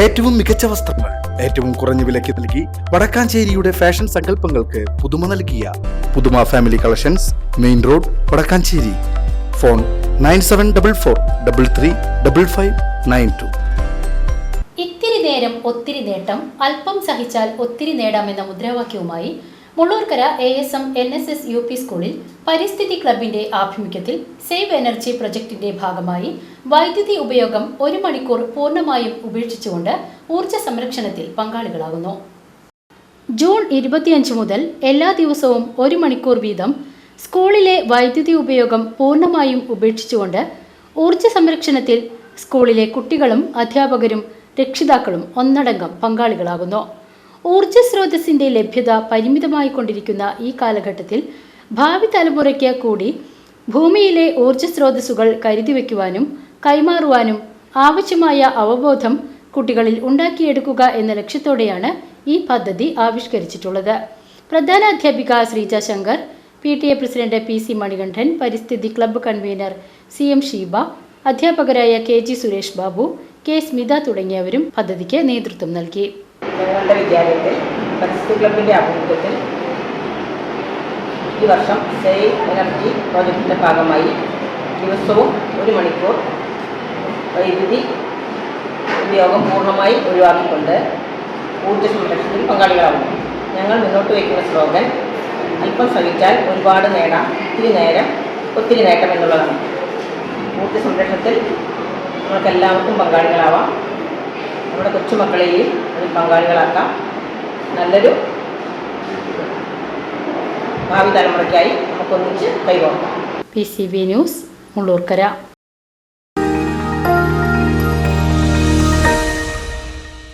ഏറ്റവും മികച്ച വസ്ത്രങ്ങൾ ഏറ്റവും കുറഞ്ഞ വിലയ്ക്ക് നൽകി വടക്കാഞ്ചേരിയുടെ ഫാഷൻ സങ്കല്പങ്ങൾക്ക് പുതുമ നൽകിയ പുതുമ family collections main road Vadakkanchery. Phone nine seven double four double three double five nine two. ഇത്തിരി നേരം ഒത്തിരി നേട്ടം അല്പം സഹിച്ചാൽ ഒത്തിരി നേടാം എന്ന മുദ്രാവാക്യവുമായി Mullurkara A S M N S S U P സ്കൂളിൽ പരിസ്ഥിതി ക്ലബിന്റെ ആഭിമുഖ്യത്തിൽ സേവ് എനർജി പ്രൊജക്ടിന്റെ ഭാഗമായി വൈദ്യുതി ഉപയോഗം ഒരു മണിക്കൂർ പൂർണമായും ഉപേക്ഷിച്ചുകൊണ്ട് ഊർജ സംരക്ഷണത്തിൽ പങ്കാളികളാകുന്നു. ജൂൺ ഇരുപത്തിയഞ്ച് മുതൽ എല്ലാ ദിവസവും ഒരു മണിക്കൂർ വീതം സ്കൂളിലെ വൈദ്യുതി ഉപയോഗം പൂർണമായും ഉപേക്ഷിച്ചുകൊണ്ട് ഊർജ സംരക്ഷണത്തിൽ സ്കൂളിലെ കുട്ടികളും അധ്യാപകരും രക്ഷിതാക്കളും ഒന്നടങ്കം പങ്കാളികളാകുന്നു. ഊർജ സ്രോതസ്സിന്റെ ലഭ്യത പരിമിതമായി കൊണ്ടിരിക്കുന്ന ഈ കാലഘട്ടത്തിൽ ഭാവി തലമുറയ്ക്ക് കൂടി ഭൂമിയിലെ ഊർജ സ്രോതസ്സുകൾ കരുതിവെക്കുവാനും കൈമാറുവാനും ആവശ്യമായ അവബോധം കുട്ടികളിൽ ഉണ്ടാക്കിയെടുക്കുക എന്ന ലക്ഷ്യത്തോടെയാണ് ഈ പദ്ധതി ആവിഷ്കരിച്ചിട്ടുള്ളത്. പ്രധാന അധ്യാപിക Sreeja Shankar P T A president P C Manikandan പരിസ്ഥിതി club convener C M Sheeba അധ്യാപകരായ K G Suresh Babu K Smitha തുടങ്ങിയവരും പദ്ധതിക്ക് നേതൃത്വം നൽകി. ഞങ്ങളുടെ വിദ്യാലയത്തിൽ പരിസ്ഥിതി ക്ലബിന്റെ ആഭിമുഖ്യത്തിൽ ഈ വർഷം സേവ് എനർജി പ്രോജക്റ്റിന്റെ ഭാഗമായി ദിവസവും ഒരു മണിക്കൂർ വൈദ്യുതി ഉപയോഗം പൂർണമായി ഒഴിവാക്കിക്കൊണ്ട് ഊർജ സംരക്ഷണത്തിൽ പങ്കാളികളാകുന്നു. ഞങ്ങൾ മുന്നോട്ട് വയ്ക്കുന്ന സ്ലോഗൻ അല്പം ശ്രമിച്ചാൽ ഒരുപാട് നേടാം ഒത്തിരി നേരം ഒത്തിരി നേട്ടം എന്നുള്ളതാണ്. ഊർജ സംരക്ഷണത്തിൽ നമുക്കെല്ലാവർക്കും പങ്കാളികളാവാം. നമ്മുടെ കൊച്ചുമക്കളെയും അതിൽ പങ്കാളികളാക്കാം. നല്ലൊരു ഭാവി തലമുറയ്ക്കായി നമുക്കൊന്നിച്ച് കൈകോർക്കാം. P C B news Mullurkara.